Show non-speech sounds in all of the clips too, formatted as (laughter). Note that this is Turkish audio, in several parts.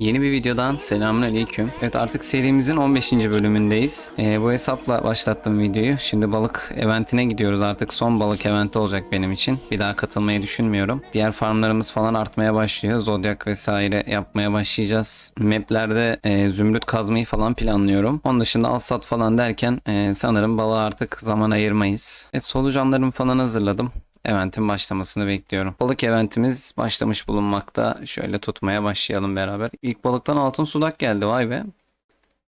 Yeni bir videodan selamünaleyküm. Evet artık serimizin 15. bölümündeyiz. Ee, bu hesapla başlattım videoyu. Şimdi balık eventine gidiyoruz artık. Son balık eventi olacak benim için. Bir daha katılmayı düşünmüyorum. Diğer farmlarımız falan artmaya başlıyor. Zodyak vesaire yapmaya başlayacağız. Maplerde e, zümrüt kazmayı falan planlıyorum. Onun dışında al sat falan derken e, sanırım balığa artık zaman ayırmayız. Evet solucanlarımı falan hazırladım. Eventin başlamasını bekliyorum. Balık eventimiz başlamış bulunmakta. Şöyle tutmaya başlayalım beraber. İlk balıktan altın sudak geldi vay be.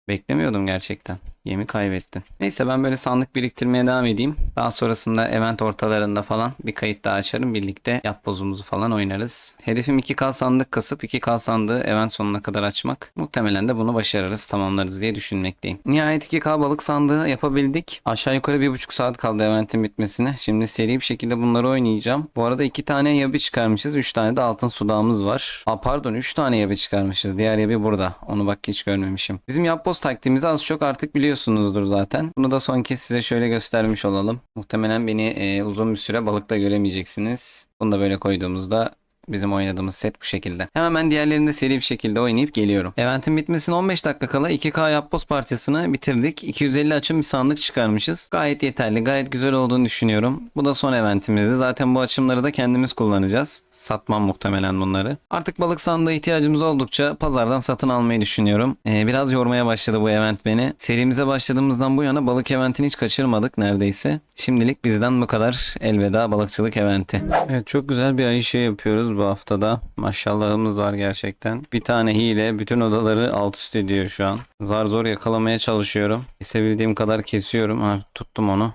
Beklemiyordum gerçekten. Yemi kaybettin. Neyse ben böyle sandık biriktirmeye devam edeyim. Daha sonrasında event ortalarında falan bir kayıt daha açarım. Birlikte yapbozumuzu falan oynarız. Hedefim 2K sandık kasıp 2K sandığı event sonuna kadar açmak. Muhtemelen de bunu başarırız tamamlarız diye düşünmekteyim. Nihayet 2K balık sandığı yapabildik. Aşağı yukarı 1,5 saat kaldı eventin bitmesine. Şimdi seri bir şekilde bunları oynayacağım. Bu arada 2 tane yabi çıkarmışız. 3 tane de altın sudağımız var. Aa, pardon 3 tane yabi çıkarmışız. Diğer yabi burada. Onu bak hiç görmemişim. Bizim yapboz taktiğimizi az çok artık biliyorsunuzdur zaten. Bunu da son kez size şöyle göstermiş olalım. Muhtemelen beni e, uzun bir süre balıkta göremeyeceksiniz. Bunu da böyle koyduğumuzda Bizim oynadığımız set bu şekilde. Hemen ben diğerlerini de seri bir şekilde oynayıp geliyorum. Eventin bitmesine 15 dakika kala 2K yapboz parçasını bitirdik. 250 açım bir sandık çıkarmışız. Gayet yeterli, gayet güzel olduğunu düşünüyorum. Bu da son eventimizdi. Zaten bu açımları da kendimiz kullanacağız. Satmam muhtemelen bunları. Artık balık sandığı ihtiyacımız oldukça pazardan satın almayı düşünüyorum. Ee, biraz yormaya başladı bu event beni. Serimize başladığımızdan bu yana balık eventini hiç kaçırmadık neredeyse. Şimdilik bizden bu kadar. Elveda balıkçılık eventi. Evet çok güzel bir ay şey yapıyoruz bu haftada. Maşallahımız var gerçekten. Bir tane hile bütün odaları alt üst ediyor şu an. Zar zor yakalamaya çalışıyorum. Kesebildiğim kadar kesiyorum. Ha, tuttum onu.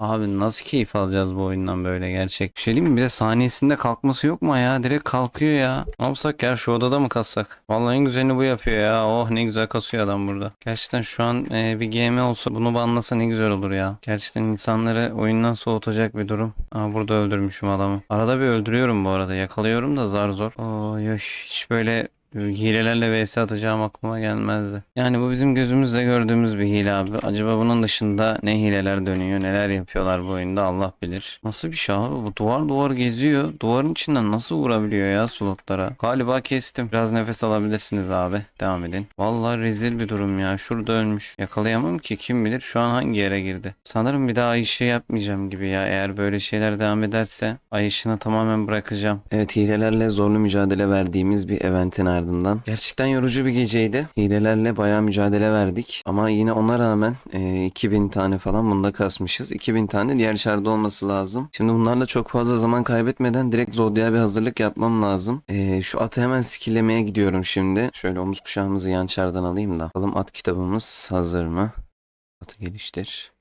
Abi nasıl keyif alacağız bu oyundan böyle gerçek? Bir şey diyeyim mi? Bir de saniyesinde kalkması yok mu ya? Direkt kalkıyor ya. Ne yapsak ya? Şu odada mı kassak? Vallahi en güzelini bu yapıyor ya. Oh ne güzel kasıyor adam burada. Gerçekten şu an e, bir GM olsa bunu banlasa ne güzel olur ya. Gerçekten insanları oyundan soğutacak bir durum. Aa, burada öldürmüşüm adamı. Arada bir öldürüyorum bu arada. Yakalıyorum da zar zor. Oy, oy. hiç böyle Hilelerle vs atacağım aklıma gelmezdi. Yani bu bizim gözümüzle gördüğümüz bir hile abi. Acaba bunun dışında ne hileler dönüyor, neler yapıyorlar bu oyunda Allah bilir. Nasıl bir şey abi bu duvar duvar geziyor. Duvarın içinden nasıl vurabiliyor ya slotlara? Galiba kestim. Biraz nefes alabilirsiniz abi. Devam edin. Vallahi rezil bir durum ya. Şurada ölmüş. Yakalayamam ki kim bilir şu an hangi yere girdi. Sanırım bir daha ay ışığı yapmayacağım gibi ya. Eğer böyle şeyler devam ederse ay ışığını tamamen bırakacağım. Evet hilelerle zorlu mücadele verdiğimiz bir eventin ardından. Gerçekten yorucu bir geceydi. Hilelerle bayağı mücadele verdik. Ama yine ona rağmen e, 2000 tane falan bunda kasmışız. 2000 tane diğer şarda olması lazım. Şimdi bunlarla çok fazla zaman kaybetmeden direkt Zodiac'a bir hazırlık yapmam lazım. E, şu atı hemen skillemeye gidiyorum şimdi. Şöyle omuz kuşağımızı yan çardan alayım da. Bakalım at kitabımız hazır mı? Atı geliştir.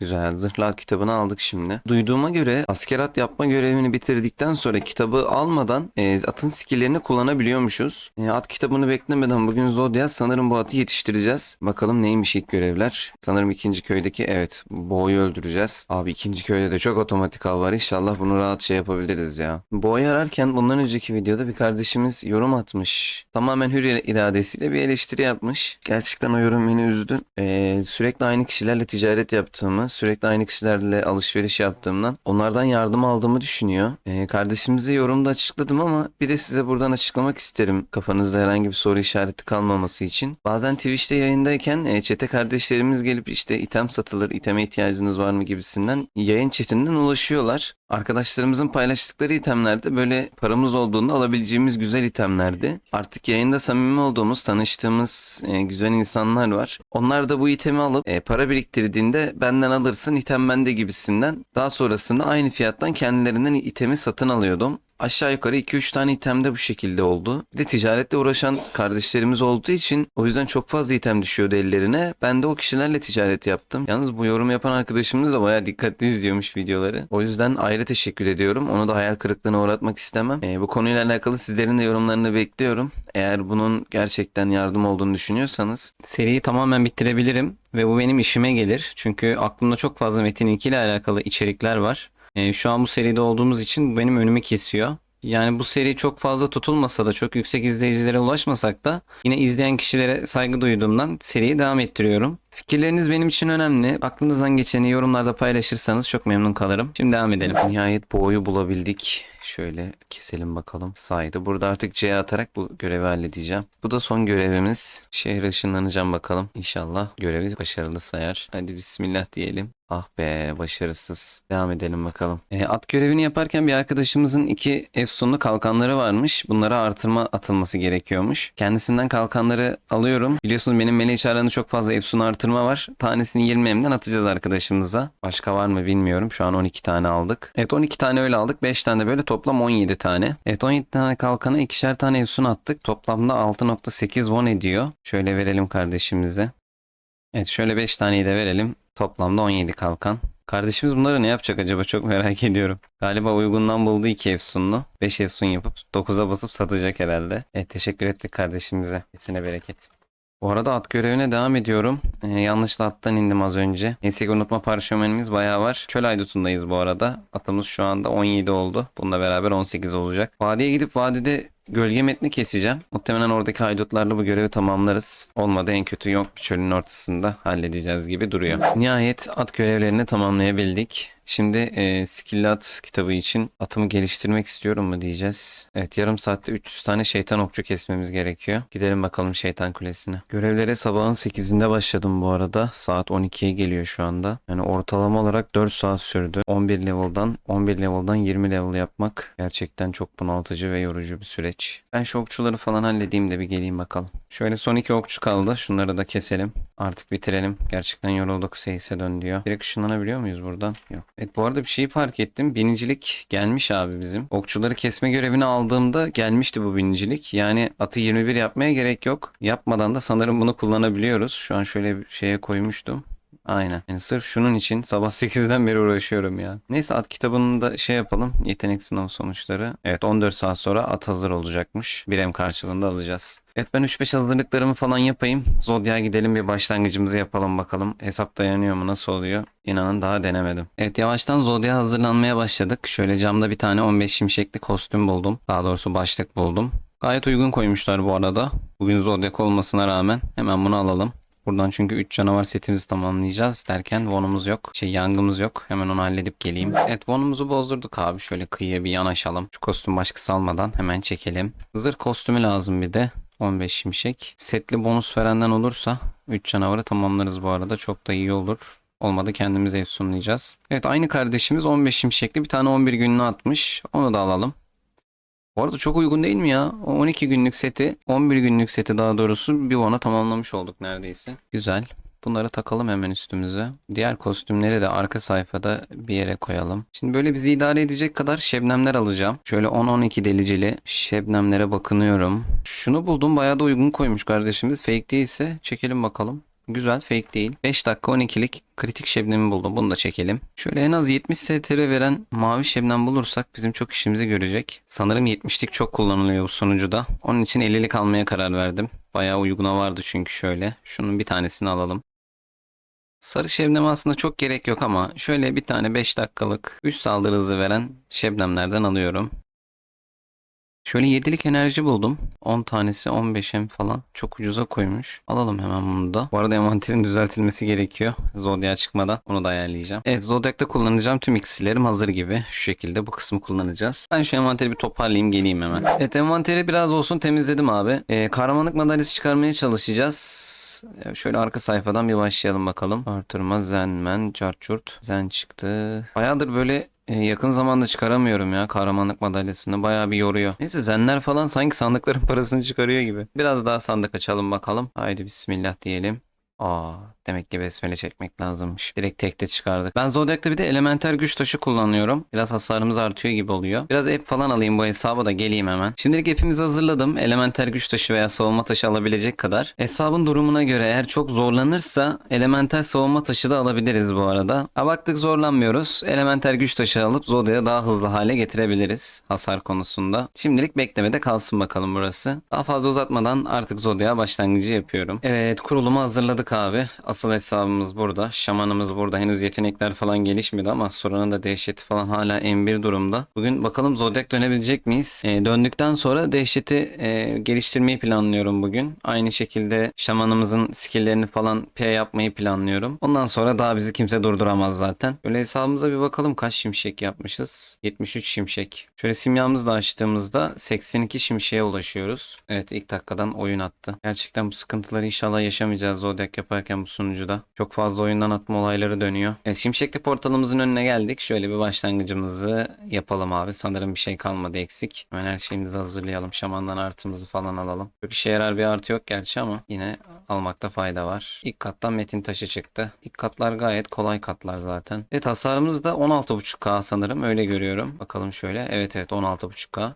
Güzel. Zırhlar kitabını aldık şimdi. Duyduğuma göre asker at yapma görevini bitirdikten sonra kitabı almadan e, atın skilllerini kullanabiliyormuşuz. E, at kitabını beklemeden bugün Zodiac sanırım bu atı yetiştireceğiz. Bakalım neymiş ilk görevler. Sanırım ikinci köydeki evet boğayı öldüreceğiz. Abi ikinci köyde de çok otomatik av var. İnşallah bunu rahatça yapabiliriz ya. Boğayı ararken bundan önceki videoda bir kardeşimiz yorum atmış. Tamamen hür iradesiyle bir eleştiri yapmış. Gerçekten o yorum beni üzdü. E, sürekli aynı kişilerle ticaret yaptığımı sürekli aynı kişilerle alışveriş yaptığımdan onlardan yardım aldığımı düşünüyor. Ee, kardeşimize yorumda açıkladım ama bir de size buradan açıklamak isterim kafanızda herhangi bir soru işareti kalmaması için. Bazen Twitch'te yayındayken e, çete kardeşlerimiz gelip işte item satılır, iteme ihtiyacınız var mı gibisinden yayın chatinden ulaşıyorlar. Arkadaşlarımızın paylaştıkları itemlerde böyle paramız olduğunda alabileceğimiz güzel itemlerdi. Artık yayında samimi olduğumuz, tanıştığımız e, güzel insanlar var. Onlar da bu itemi alıp e, para biriktirdiğinde benden alırsın item bende gibisinden. Daha sonrasında aynı fiyattan kendilerinden itemi satın alıyordum. Aşağı yukarı 2-3 tane item de bu şekilde oldu. Bir de ticaretle uğraşan kardeşlerimiz olduğu için o yüzden çok fazla item düşüyordu ellerine. Ben de o kişilerle ticaret yaptım. Yalnız bu yorum yapan arkadaşımız da bayağı dikkatli izliyormuş videoları. O yüzden ayrı teşekkür ediyorum. Onu da hayal kırıklığına uğratmak istemem. Ee, bu konuyla alakalı sizlerin de yorumlarını bekliyorum. Eğer bunun gerçekten yardım olduğunu düşünüyorsanız. Seriyi tamamen bitirebilirim ve bu benim işime gelir. Çünkü aklımda çok fazla Metin 2 ile alakalı içerikler var. E, şu an bu seride olduğumuz için bu benim önümü kesiyor. Yani bu seri çok fazla tutulmasa da çok yüksek izleyicilere ulaşmasak da yine izleyen kişilere saygı duyduğumdan seriyi devam ettiriyorum. Fikirleriniz benim için önemli. Aklınızdan geçeni yorumlarda paylaşırsanız çok memnun kalırım. Şimdi devam edelim. Nihayet boğuyu bulabildik. Şöyle keselim bakalım. Saydı. Burada artık C atarak bu görevi halledeceğim. Bu da son görevimiz. Şehre ışınlanacağım bakalım. İnşallah görevi başarılı sayar. Hadi bismillah diyelim. Ah be başarısız. Devam edelim bakalım. E, at görevini yaparken bir arkadaşımızın iki efsunlu kalkanları varmış. Bunlara artırma atılması gerekiyormuş. Kendisinden kalkanları alıyorum. Biliyorsunuz benim meleği çağrının çok fazla efsun artırma var. Tanesini 20 emden atacağız arkadaşımıza. Başka var mı bilmiyorum. Şu an 12 tane aldık. Evet 12 tane öyle aldık. 5 tane de böyle toplam 17 tane. Evet 17 tane kalkana ikişer tane efsun attık. Toplamda 6.8 won ediyor. Şöyle verelim kardeşimize. Evet şöyle 5 taneyi de verelim. Toplamda 17 kalkan. Kardeşimiz bunları ne yapacak acaba çok merak ediyorum. Galiba uygundan buldu 2 efsunlu. 5 efsun yapıp 9'a basıp satacak herhalde. Evet teşekkür ettik kardeşimize. Kesine bereket. Bu arada at görevine devam ediyorum. Ee, yanlışla attan indim az önce. Neyse ki unutma parşömenimiz bayağı var. Çöl aydutundayız bu arada. Atımız şu anda 17 oldu. Bununla beraber 18 olacak. Vadiye gidip vadide gölge metni keseceğim. Muhtemelen oradaki haydutlarla bu görevi tamamlarız. Olmadı en kötü yok bir çölün ortasında halledeceğiz gibi duruyor. Nihayet at görevlerini tamamlayabildik. Şimdi e, Skill'li At kitabı için atımı geliştirmek istiyorum mu diyeceğiz. Evet yarım saatte 300 tane şeytan okçu kesmemiz gerekiyor. Gidelim bakalım şeytan kulesine. Görevlere sabahın 8'inde başladım bu arada. Saat 12'ye geliyor şu anda. Yani ortalama olarak 4 saat sürdü. 11 level'dan 11 level'dan 20 level yapmak gerçekten çok bunaltıcı ve yorucu bir süreç. Ben şu okçuları falan halledeyim de bir geleyim bakalım. Şöyle son iki okçu kaldı. Şunları da keselim. Artık bitirelim. Gerçekten yorulduk. Seyse dön diyor. Direkt ışınlanabiliyor muyuz buradan? Yok. Evet bu arada bir şeyi fark ettim. Binicilik gelmiş abi bizim. Okçuları kesme görevini aldığımda gelmişti bu binicilik. Yani atı 21 yapmaya gerek yok. Yapmadan da sanırım bunu kullanabiliyoruz. Şu an şöyle bir şeye koymuştum. Aynen. Yani sırf şunun için sabah (laughs) 8'den beri uğraşıyorum ya. Neyse at kitabını da şey yapalım. Yetenek sınav sonuçları. Evet 14 saat sonra at hazır olacakmış. Bir em karşılığında alacağız. Evet ben 3-5 hazırlıklarımı falan yapayım. Zodya'ya gidelim bir başlangıcımızı yapalım bakalım. Hesap dayanıyor mu nasıl oluyor? İnanın daha denemedim. Evet yavaştan Zodya'ya hazırlanmaya başladık. Şöyle camda bir tane 15 şimşekli kostüm buldum. Daha doğrusu başlık buldum. Gayet uygun koymuşlar bu arada. Bugün Zodiac olmasına rağmen hemen bunu alalım. Buradan çünkü 3 canavar setimizi tamamlayacağız derken Von'umuz yok. Şey yangımız yok. Hemen onu halledip geleyim. Evet Von'umuzu bozdurduk abi. Şöyle kıyıya bir yanaşalım. Şu kostüm başkası almadan hemen çekelim. Zırh kostümü lazım bir de. 15 şimşek. Setli bonus verenden olursa 3 canavarı tamamlarız bu arada. Çok da iyi olur. Olmadı kendimize efsunlayacağız. Evet aynı kardeşimiz 15 şimşekli bir tane 11 günlüğü atmış. Onu da alalım. Bu arada çok uygun değil mi ya? O 12 günlük seti, 11 günlük seti daha doğrusu bir ona tamamlamış olduk neredeyse. Güzel. Bunları takalım hemen üstümüze. Diğer kostümleri de arka sayfada bir yere koyalım. Şimdi böyle bizi idare edecek kadar şebnemler alacağım. Şöyle 10-12 deliceli şebnemlere bakınıyorum. Şunu buldum bayağı da uygun koymuş kardeşimiz. Fake değilse çekelim bakalım. Güzel fake değil. 5 dakika 12'lik kritik şebnemi buldum. Bunu da çekelim. Şöyle en az 70 STR veren mavi şebnem bulursak bizim çok işimizi görecek. Sanırım 70'lik çok kullanılıyor bu sonucuda. Onun için 50'lik almaya karar verdim. Bayağı uyguna vardı çünkü şöyle. Şunun bir tanesini alalım. Sarı şebnem aslında çok gerek yok ama şöyle bir tane 5 dakikalık üst saldırı hızı veren şebnemlerden alıyorum. Şöyle 7'lik enerji buldum. 10 tanesi 15'em falan. Çok ucuza koymuş. Alalım hemen bunu da. Bu arada envanterin düzeltilmesi gerekiyor. Zodiac çıkmadan. Onu da ayarlayacağım. Evet Zodiac'ta kullanacağım tüm iksirlerim hazır gibi. Şu şekilde bu kısmı kullanacağız. Ben şu envanteri bir toparlayayım geleyim hemen. Evet envanteri biraz olsun temizledim abi. Ee, kahramanlık madalyası çıkarmaya çalışacağız. Şöyle arka sayfadan bir başlayalım bakalım. Artırma Zenmen, Carchurt. Zen çıktı. Bayağıdır böyle e, yakın zamanda çıkaramıyorum ya kahramanlık madalyasını. Bayağı bir yoruyor. Neyse zenler falan sanki sandıkların parasını çıkarıyor gibi. Biraz daha sandık açalım bakalım. Haydi bismillah diyelim. Aa, demek ki besmele çekmek lazımmış. Direkt tekte çıkardık. Ben Zodiac'ta bir de elementer güç taşı kullanıyorum. Biraz hasarımız artıyor gibi oluyor. Biraz app falan alayım bu hesaba da geleyim hemen. Şimdilik app'imizi hazırladım. Elementer güç taşı veya savunma taşı alabilecek kadar. Hesabın durumuna göre eğer çok zorlanırsa elementer savunma taşı da alabiliriz bu arada. Ha baktık zorlanmıyoruz. Elementer güç taşı alıp Zodiac'ı daha hızlı hale getirebiliriz hasar konusunda. Şimdilik beklemede kalsın bakalım burası. Daha fazla uzatmadan artık Zodiac'a başlangıcı yapıyorum. Evet kurulumu hazırladık abi. Asıl hesabımız burada. Şamanımız burada. Henüz yetenekler falan gelişmedi ama Sora'nın da dehşeti falan hala M1 durumda. Bugün bakalım Zodiac dönebilecek miyiz? Ee, döndükten sonra dehşeti e, geliştirmeyi planlıyorum bugün. Aynı şekilde şamanımızın skilllerini falan P yapmayı planlıyorum. Ondan sonra daha bizi kimse durduramaz zaten. Böyle hesabımıza bir bakalım kaç şimşek yapmışız. 73 şimşek. Şöyle simyamızı da açtığımızda 82 şimşeğe ulaşıyoruz. Evet ilk dakikadan oyun attı. Gerçekten bu sıkıntıları inşallah yaşamayacağız Zodiac yaparken bu sunucuda. Çok fazla oyundan atma olayları dönüyor. Evet şimşekli portalımızın önüne geldik. Şöyle bir başlangıcımızı yapalım abi. Sanırım bir şey kalmadı eksik. Hemen her şeyimizi hazırlayalım. Şamandan artımızı falan alalım. Çok işe yarar bir artı yok gerçi ama yine almakta fayda var. İlk kattan metin taşı çıktı. İlk katlar gayet kolay katlar zaten. Evet hasarımız da 16.5k sanırım öyle görüyorum. Bakalım şöyle. Evet evet 16.5k.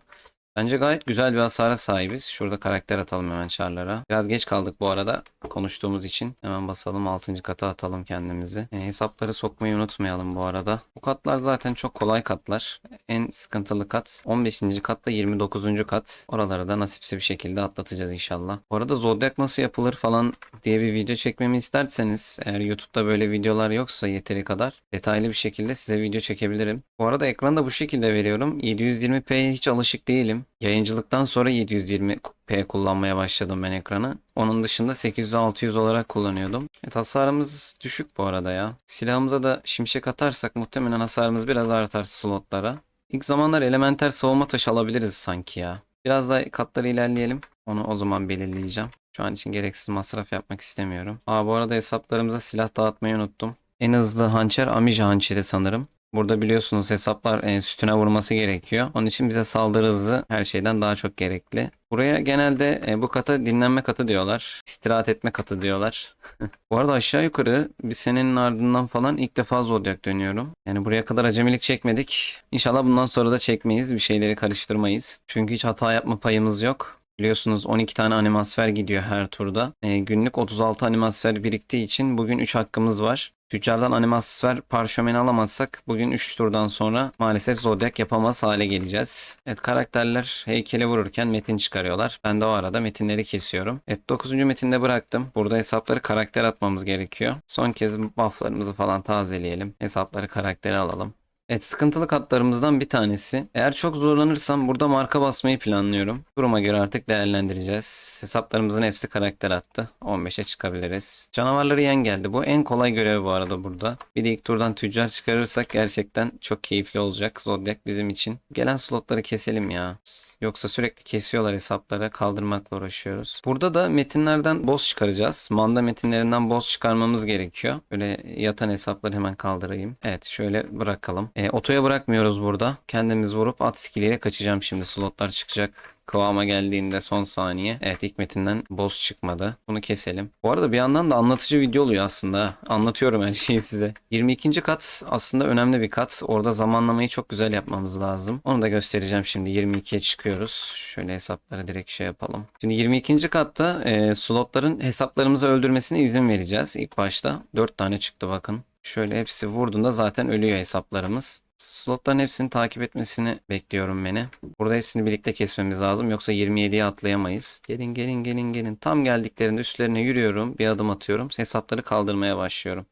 Bence gayet güzel bir hasara sahibiz. Şurada karakter atalım hemen çarlara. Biraz geç kaldık bu arada konuştuğumuz için. Hemen basalım 6. kata atalım kendimizi. E, hesapları sokmayı unutmayalım bu arada. Bu katlar zaten çok kolay katlar. En sıkıntılı kat 15. katta 29. kat. Oraları da nasipse bir şekilde atlatacağız inşallah. Bu arada Zodiac nasıl yapılır falan diye bir video çekmemi isterseniz eğer YouTube'da böyle videolar yoksa yeteri kadar detaylı bir şekilde size video çekebilirim. Bu arada ekranda bu şekilde veriyorum. 720p'ye hiç alışık değilim. Yayıncılıktan sonra 720p kullanmaya başladım ben ekranı. Onun dışında 800-600 olarak kullanıyordum. Evet, hasarımız düşük bu arada ya. Silahımıza da şimşek atarsak muhtemelen hasarımız biraz artar slotlara. İlk zamanlar elementer savunma taşı alabiliriz sanki ya. Biraz daha katları ilerleyelim. Onu o zaman belirleyeceğim. Şu an için gereksiz masraf yapmak istemiyorum. Aa bu arada hesaplarımıza silah dağıtmayı unuttum. En hızlı hançer Amija hançeri sanırım. Burada biliyorsunuz hesaplar e, sütüne vurması gerekiyor. Onun için bize saldırı hızı her şeyden daha çok gerekli. Buraya genelde e, bu kata dinlenme katı diyorlar. İstirahat etme katı diyorlar. (laughs) bu arada aşağı yukarı bir senenin ardından falan ilk defa Zodiac dönüyorum. Yani buraya kadar acemilik çekmedik. İnşallah bundan sonra da çekmeyiz. Bir şeyleri karıştırmayız. Çünkü hiç hata yapma payımız yok. Biliyorsunuz 12 tane animasfer gidiyor her turda. E, günlük 36 animasfer biriktiği için bugün 3 hakkımız var. Tüccardan animasfer parşömeni alamazsak bugün 3 turdan sonra maalesef Zodiac yapamaz hale geleceğiz. Evet karakterler heykele vururken metin çıkarıyorlar. Ben de o arada metinleri kesiyorum. Evet 9. metinde bıraktım. Burada hesapları karakter atmamız gerekiyor. Son kez bufflarımızı falan tazeleyelim. Hesapları karaktere alalım. Evet sıkıntılı katlarımızdan bir tanesi. Eğer çok zorlanırsam burada marka basmayı planlıyorum. Duruma göre artık değerlendireceğiz. Hesaplarımızın hepsi karakter attı. 15'e çıkabiliriz. Canavarları yen geldi. Bu en kolay görev bu arada burada. Bir de ilk turdan tüccar çıkarırsak gerçekten çok keyifli olacak Zodiac bizim için. Gelen slotları keselim ya. Yoksa sürekli kesiyorlar hesapları. Kaldırmakla uğraşıyoruz. Burada da metinlerden boss çıkaracağız. Manda metinlerinden boss çıkarmamız gerekiyor. Böyle yatan hesapları hemen kaldırayım. Evet şöyle bırakalım. E, otoya bırakmıyoruz burada. Kendimiz vurup at skilliyle kaçacağım şimdi. Slotlar çıkacak. Kıvama geldiğinde son saniye. Evet ilk metinden boss çıkmadı. Bunu keselim. Bu arada bir yandan da anlatıcı video oluyor aslında. Anlatıyorum her şeyi size. 22. kat aslında önemli bir kat. Orada zamanlamayı çok güzel yapmamız lazım. Onu da göstereceğim şimdi. 22'ye çıkıyoruz. Şöyle hesapları direkt şey yapalım. Şimdi 22. katta e, slotların hesaplarımızı öldürmesine izin vereceğiz ilk başta. 4 tane çıktı bakın. Şöyle hepsi vurduğunda zaten ölüyor hesaplarımız. Slotların hepsini takip etmesini bekliyorum beni. Burada hepsini birlikte kesmemiz lazım. Yoksa 27'ye atlayamayız. Gelin gelin gelin gelin. Tam geldiklerinde üstlerine yürüyorum. Bir adım atıyorum. Hesapları kaldırmaya başlıyorum.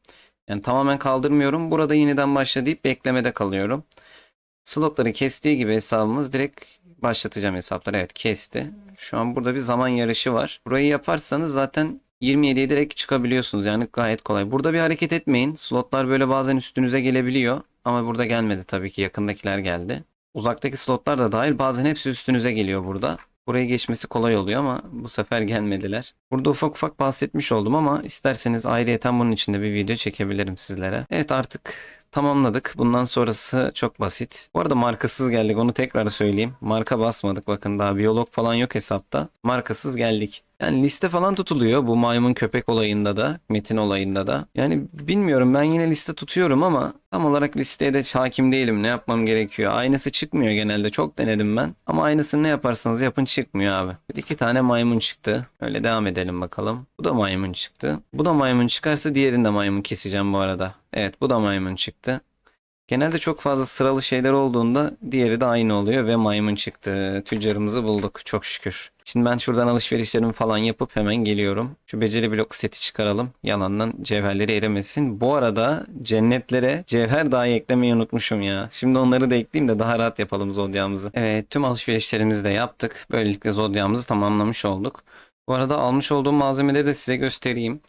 Yani tamamen kaldırmıyorum. Burada yeniden başla deyip beklemede kalıyorum. Slotları kestiği gibi hesabımız direkt başlatacağım hesapları. Evet kesti. Şu an burada bir zaman yarışı var. Burayı yaparsanız zaten 27'ye direkt çıkabiliyorsunuz. Yani gayet kolay. Burada bir hareket etmeyin. Slotlar böyle bazen üstünüze gelebiliyor. Ama burada gelmedi tabii ki. Yakındakiler geldi. Uzaktaki slotlar da dahil bazen hepsi üstünüze geliyor burada. Buraya geçmesi kolay oluyor ama bu sefer gelmediler. Burada ufak ufak bahsetmiş oldum ama isterseniz ayrıyeten bunun içinde bir video çekebilirim sizlere. Evet artık tamamladık. Bundan sonrası çok basit. Bu arada markasız geldik onu tekrar söyleyeyim. Marka basmadık bakın daha biyolog falan yok hesapta. Markasız geldik. Yani liste falan tutuluyor bu maymun köpek olayında da, metin olayında da. Yani bilmiyorum ben yine liste tutuyorum ama tam olarak listeye de hakim değilim. Ne yapmam gerekiyor? Aynısı çıkmıyor genelde. Çok denedim ben. Ama aynısını ne yaparsanız yapın çıkmıyor abi. Bir iki tane maymun çıktı. Öyle devam edelim bakalım. Bu da maymun çıktı. Bu da maymun çıkarsa diğerinde maymun keseceğim bu arada. Evet bu da maymun çıktı. Genelde çok fazla sıralı şeyler olduğunda diğeri de aynı oluyor ve maymun çıktı. Tüccarımızı bulduk çok şükür. Şimdi ben şuradan alışverişlerimi falan yapıp hemen geliyorum. Şu beceri blok seti çıkaralım. Yalandan cevherleri erimesin. Bu arada cennetlere cevher dahi eklemeyi unutmuşum ya. Şimdi onları da ekleyeyim de daha rahat yapalım zodyamızı. Evet tüm alışverişlerimizi de yaptık. Böylelikle zodyamızı tamamlamış olduk. Bu arada almış olduğum malzemeleri de size göstereyim.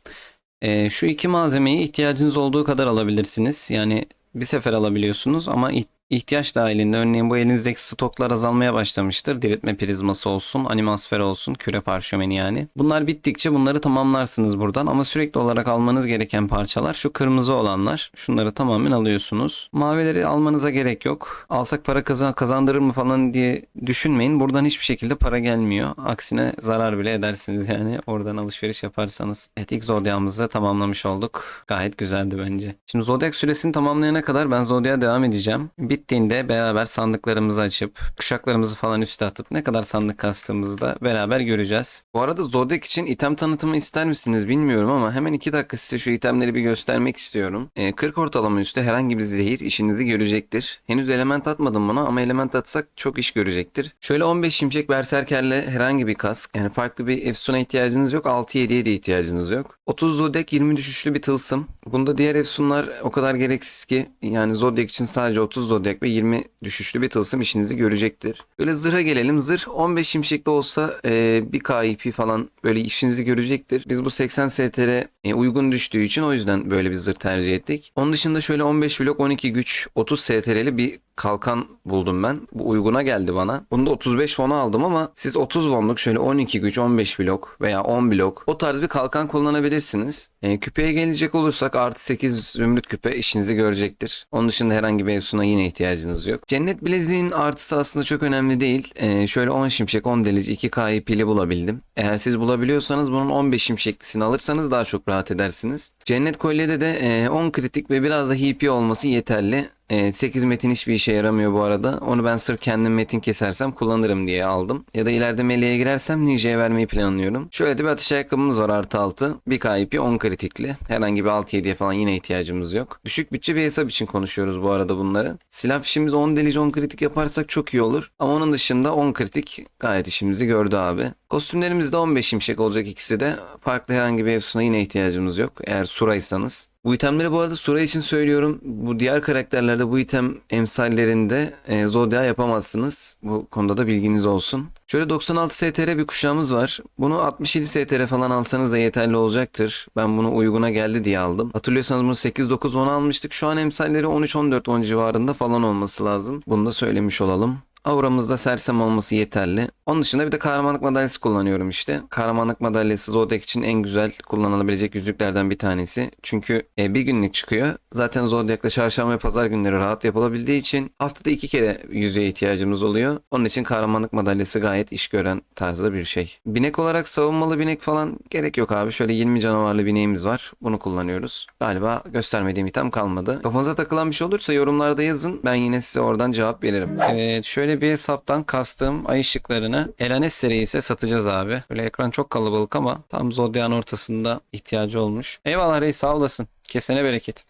Ee, şu iki malzemeyi ihtiyacınız olduğu kadar alabilirsiniz. Yani bir sefer alabiliyorsunuz ama ihtiyaç dahilinde örneğin bu elinizdeki stoklar azalmaya başlamıştır. Diriltme prizması olsun, animasfer olsun, küre parşömeni yani. Bunlar bittikçe bunları tamamlarsınız buradan ama sürekli olarak almanız gereken parçalar şu kırmızı olanlar. Şunları tamamen alıyorsunuz. Mavileri almanıza gerek yok. Alsak para kazan kazandırır mı falan diye düşünmeyin. Buradan hiçbir şekilde para gelmiyor. Aksine zarar bile edersiniz (laughs) yani oradan alışveriş yaparsanız. Evet ilk zodyamızı tamamlamış olduk. Gayet güzeldi bence. Şimdi zodyak süresini tamamlayana kadar ben zodya devam edeceğim. Bittiğinde beraber sandıklarımızı açıp kuşaklarımızı falan üste atıp ne kadar sandık kastığımızı da beraber göreceğiz. Bu arada zodyak için item tanıtımı ister misiniz bilmiyorum ama hemen 2 dakika size şu itemleri bir göstermek istiyorum. Ee, 40 ortalama üstte herhangi bir zehir işinizi görecektir. Henüz element atmadım buna ama element atsak çok iş görecektir. Şöyle 15 şimşek berserkerle herhangi bir kask yani farklı bir efsuna ihtiyacınız yok 6-7'ye de ihtiyacınız yok. 30 zodyak 20 düşüşlü bir tılsım. Bunda diğer efsunlar o kadar gereksiz ki yani zodyak için sadece 30 zodyak ve 20 düşüşlü bir tılsım işinizi görecektir. Böyle zırha gelelim. Zırh 15 şimşekli olsa e, bir KIP falan böyle işinizi görecektir. Biz bu 80 STR e, uygun düştüğü için o yüzden böyle bir zırh tercih ettik. Onun dışında şöyle 15 blok 12 güç 30 STR'li bir kalkan buldum ben. Bu uyguna geldi bana. Bunu da 35 fona aldım ama siz 30 wonluk şöyle 12 güç 15 blok veya 10 blok o tarz bir kalkan kullanabilirsiniz. E, küpeye gelecek olursak artı 8 zümrüt küpe işinizi görecektir. Onun dışında herhangi bir efsuna yine ihtiyacınız yok. Cennet bileziğin artısı aslında çok önemli değil. E, şöyle 10 şimşek 10 delici 2 K'yı pili bulabildim. Eğer siz bulabiliyorsanız bunun 15 şimşeklisini alırsanız daha çok rahat edersiniz. Cennet kolyede de e, 10 kritik ve biraz da HP olması yeterli. E, 8 metin hiçbir işe yaramıyor bu arada. Onu ben sırf kendim metin kesersem kullanırım diye aldım. Ya da ileride meleğe girersem ninja'ya vermeyi planlıyorum. Şöyle de bir atış ayakkabımız var artı 6. Bir KP 10 kritikli. Herhangi bir 6-7'ye falan yine ihtiyacımız yok. Düşük bütçe bir hesap için konuşuyoruz bu arada bunları. Silah fişimizi 10 delici 10 kritik yaparsak çok iyi olur. Ama onun dışında 10 kritik gayet işimizi gördü abi. Kostümlerimiz de 15 şimşek olacak ikisi de. Farklı herhangi bir efsuna yine ihtiyacımız yok. Eğer suraysanız. Bu itemleri bu arada Sura için söylüyorum. Bu diğer karakterlerde bu item emsallerinde e, Zodya yapamazsınız. Bu konuda da bilginiz olsun. Şöyle 96 STR bir kuşağımız var. Bunu 67 STR falan alsanız da yeterli olacaktır. Ben bunu uyguna geldi diye aldım. Hatırlıyorsanız bunu 8, 9, 10 almıştık. Şu an emsalleri 13, 14, 10 civarında falan olması lazım. Bunu da söylemiş olalım. Auramızda sersem olması yeterli. Onun dışında bir de kahramanlık madalyası kullanıyorum işte. Kahramanlık madalyası Zodiac için en güzel kullanılabilecek yüzüklerden bir tanesi. Çünkü e, bir günlük çıkıyor. Zaten Zodiac'la çarşamba ve pazar günleri rahat yapılabildiği için haftada iki kere yüzüğe ihtiyacımız oluyor. Onun için kahramanlık madalyası gayet iş gören tarzda bir şey. Binek olarak savunmalı binek falan gerek yok abi. Şöyle 20 canavarlı bineğimiz var. Bunu kullanıyoruz. Galiba göstermediğim item kalmadı. Kafanıza takılan bir şey olursa yorumlarda yazın. Ben yine size oradan cevap veririm. Evet şöyle bir hesaptan kastığım ay ışıklarını Elanes seriyi ise satacağız abi. Böyle ekran çok kalabalık ama tam Zodiac'ın ortasında ihtiyacı olmuş. Eyvallah reis sağ olasın. Kesene bereket.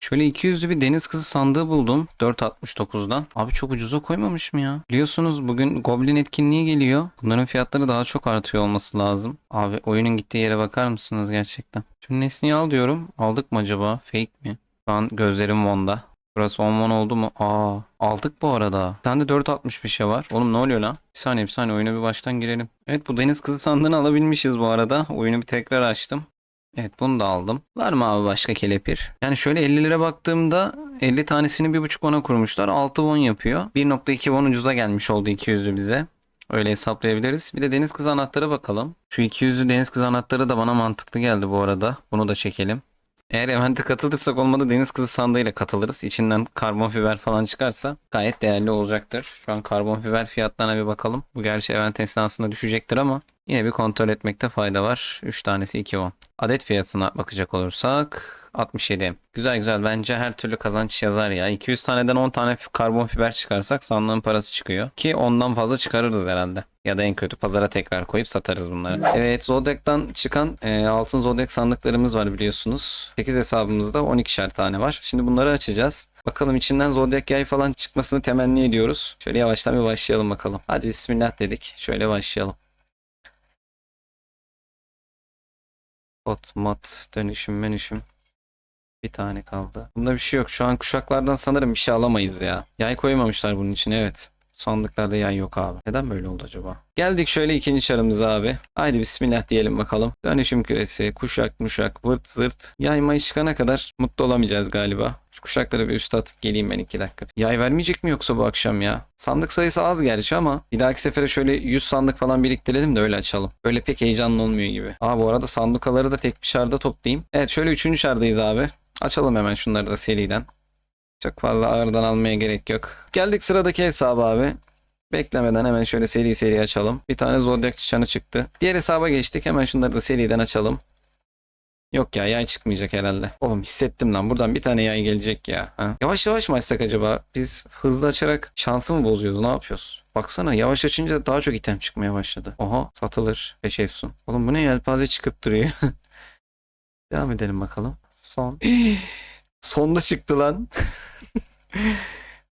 Şöyle 200'lü bir deniz kızı sandığı buldum. 4.69'dan. Abi çok ucuza koymamış mı ya? Biliyorsunuz bugün Goblin etkinliği geliyor. Bunların fiyatları daha çok artıyor olması lazım. Abi oyunun gittiği yere bakar mısınız gerçekten? Şimdi Nesne'yi al diyorum. Aldık mı acaba? Fake mi? Şu an gözlerim Von'da. Burası 10 won oldu mu? Aa aldık bu arada. Bir tane de 4.65'e var. Oğlum ne oluyor lan? Bir saniye bir saniye oyuna bir baştan girelim. Evet bu deniz kızı sandığını alabilmişiz bu arada. Oyunu bir tekrar açtım. Evet bunu da aldım. Var mı abi başka kelepir? Yani şöyle 50 lira baktığımda 50 tanesini 1.5 won'a kurmuşlar. 6 won yapıyor. 1.2 won ucuza gelmiş oldu 200'lü bize. Öyle hesaplayabiliriz. Bir de deniz kızı anahtarı bakalım. Şu 200'lü deniz kızı anahtarı da bana mantıklı geldi bu arada. Bunu da çekelim. Eğer evente katılırsak olmadı deniz kızı sandığıyla katılırız. İçinden karbon fiber falan çıkarsa gayet değerli olacaktır. Şu an karbon fiber fiyatlarına bir bakalım. Bu gerçi event esnasında düşecektir ama yine bir kontrol etmekte fayda var. 3 tanesi 2 won. Adet fiyatına bakacak olursak 67. Güzel güzel bence her türlü kazanç yazar ya. 200 taneden 10 tane karbon fiber çıkarsak sandığın parası çıkıyor. Ki ondan fazla çıkarırız herhalde. Ya da en kötü pazara tekrar koyup satarız bunları. Evet Zodiac'tan çıkan e, altın Zodiac sandıklarımız var biliyorsunuz. 8 hesabımızda 12'şer tane var. Şimdi bunları açacağız. Bakalım içinden Zodiac yay falan çıkmasını temenni ediyoruz. Şöyle yavaştan bir başlayalım bakalım. Hadi bismillah dedik. Şöyle başlayalım. Ot, mat, dönüşüm, menüşüm. Bir tane kaldı. Bunda bir şey yok. Şu an kuşaklardan sanırım bir şey alamayız ya. Yay koymamışlar bunun için evet. Sandıklarda yay yok abi. Neden böyle oldu acaba? Geldik şöyle ikinci çarımıza abi. Haydi bismillah diyelim bakalım. Dönüşüm küresi, kuşak muşak, vırt zırt. Yaymayı çıkana kadar mutlu olamayacağız galiba. Şu kuşakları bir üste atıp geleyim ben iki dakika. Yay vermeyecek mi yoksa bu akşam ya? Sandık sayısı az gerçi ama bir dahaki sefere şöyle 100 sandık falan biriktirelim de öyle açalım. Böyle pek heyecanlı olmuyor gibi. Aa bu arada sandukaları da tek bir şarda toplayayım. Evet şöyle üçüncü şardayız abi. Açalım hemen şunları da seriden. Çok fazla ağırdan almaya gerek yok. Geldik sıradaki hesaba abi. Beklemeden hemen şöyle seri seri açalım. Bir tane Zodiac çanı çıktı. Diğer hesaba geçtik. Hemen şunları da seriden açalım. Yok ya yay çıkmayacak herhalde. Oğlum hissettim lan buradan bir tane yay gelecek ya. Ha? Yavaş yavaş mı açsak acaba? Biz hızlı açarak şansı mı bozuyoruz? Ne yapıyoruz? Baksana yavaş açınca daha çok item çıkmaya başladı. Oha satılır. Beş efsun. Oğlum bu ne yelpaze çıkıp duruyor. (laughs) Devam edelim bakalım. Son. Sonda çıktı lan.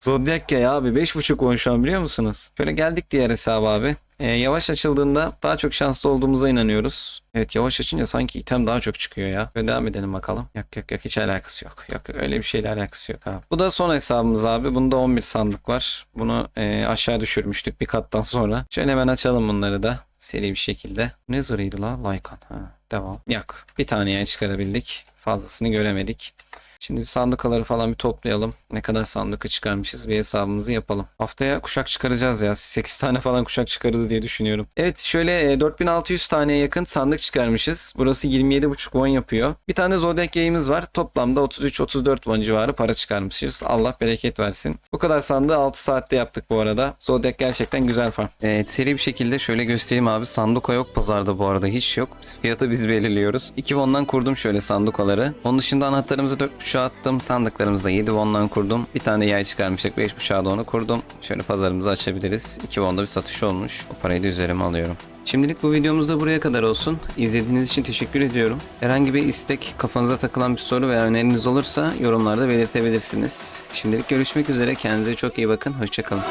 Zodiac ya abi 5.5 won şu an biliyor musunuz? Şöyle geldik diğer hesaba abi. Ee, yavaş açıldığında daha çok şanslı olduğumuza inanıyoruz. Evet yavaş açınca sanki item daha çok çıkıyor ya. Ve devam edelim bakalım. Yok yok yok hiç alakası. Yok yok, öyle bir şeyle alakası yok abi. Bu da son hesabımız abi. Bunda 11 sandık var. Bunu e, aşağı düşürmüştük bir kattan sonra. Şöyle hemen açalım bunları da. Seri bir şekilde. Ne zırhıydı la? Lycan. Ha, devam. Yok. Bir tane yay çıkarabildik. Fazlasını göremedik. Şimdi sandukaları falan bir toplayalım. Ne kadar sanduka çıkarmışız bir hesabımızı yapalım. Haftaya kuşak çıkaracağız ya. 8 (laughs) tane falan kuşak çıkarırız diye düşünüyorum. Evet şöyle e, 4600 taneye yakın sandık çıkarmışız. Burası 27,5 won yapıyor. Bir tane Zodiac yayımız var. Toplamda 33-34 won civarı para çıkarmışız. Allah bereket versin. Bu kadar sandığı 6 saatte yaptık bu arada. Zodiac gerçekten güzel farm. Evet seri bir şekilde şöyle göstereyim abi. Sanduka yok pazarda bu arada hiç yok. Biz fiyatı biz belirliyoruz. 2 won'dan kurdum şöyle sandukaları. Onun dışında anahtarımızı 4.5'a attım. Sandıklarımızı da 7 won'dan kurdum. Bir tane yay çıkarmıştık. 5.5'a da onu kurdum. Şöyle pazarımızı açabiliriz. 2 won'da bir satış olmuş. O parayı da üzerime alıyorum. Şimdilik bu videomuz da buraya kadar olsun. İzlediğiniz için teşekkür ediyorum. Herhangi bir istek, kafanıza takılan bir soru veya öneriniz olursa yorumlarda belirtebilirsiniz. Şimdilik görüşmek üzere. Kendinize çok iyi bakın. Hoşçakalın.